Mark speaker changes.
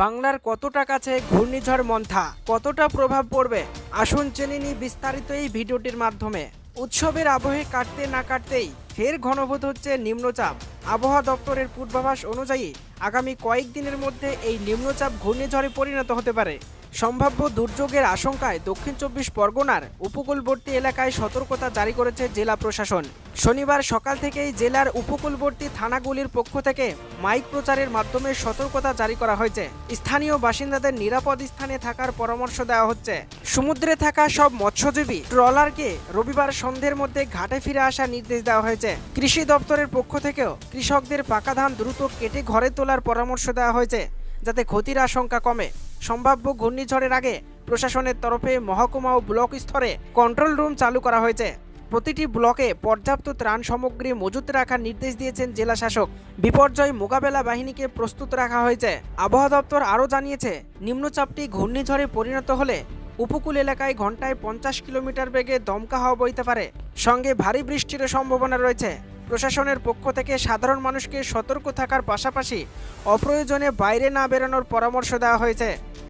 Speaker 1: বাংলার কতটা কাছে ঘূর্ণিঝড় মন্থা, কতটা প্রভাব পড়বে? আসুন জেনে নিই বিস্তারিত এই ভিডিওটির মাধ্যমে। উৎসবের আবহে কাটতে না কাটতেই ফের ঘনভূত হচ্ছে নিম্নচাপ। আবহাওয়া দপ্তরের পূর্বাভাস অনুযায়ী আগামী কয়েকদিনের মধ্যে এই নিম্নচাপ ঘূর্ণিঝড়ে পরিণত হতে পারে। সম্ভাব্য দুর্যোগের আশঙ্কায় দক্ষিণ চব্বিশ পরগনার উপকূলবর্তী এলাকায় সতর্কতা জারি করেছে জেলা প্রশাসন। শনিবার সকাল থেকেই জেলার উপকূলবর্তী থানাগুলির পক্ষ থেকে মাইক প্রচারের মাধ্যমে সতর্কতা জারি করা হয়েছে। স্থানীয় বাসিন্দাদের নিরাপদ স্থানে থাকার পরামর্শ দেওয়া হচ্ছে। সমুদ্রে থাকা সব মৎস্যজীবী ট্রলারকে রবিবার সন্ধ্যের মধ্যে ঘাটে ফিরে আসার নির্দেশ দেওয়া হয়েছে। কৃষি দপ্তরের পক্ষ থেকেও কৃষকদের পাকা ধান দ্রুত কেটে ঘরে তোলার পরামর্শ দেওয়া হয়েছে, যাতে ক্ষতির আশঙ্কা কমে। সম্ভাব্য ঘূর্ণিঝড়ের আগে প্রশাসনের তরফে মহকুমা ও ব্লক স্তরে কন্ট্রোল রুম চালু করা হয়েছে। প্রতিটি ব্লকে পর্যাপ্ত ত্রাণ সামগ্রী মজুত রাখার নির্দেশ দিয়েছেন জেলা শাসক। বিপর্যয় মোকাবেলা বাহিনীকে প্রস্তুত রাখা হয়েছে। আবহাওয়া দপ্তর আরও জানিয়েছে, নিম্নচাপটি ঘূর্ণিঝড়ে পরিণত হলে উপকূল এলাকায় ঘন্টায় পঞ্চাশ কিলোমিটার বেগে দমকা হওয়া বইতে পারে। সঙ্গে ভারী বৃষ্টিরও সম্ভাবনা রয়েছে। প্রশাসনের পক্ষ থেকে সাধারণ মানুষকে সতর্ক থাকার পাশাপাশি অপ্রয়োজনে বাইরে না বেরোনোর পরামর্শ দেওয়া হয়েছে।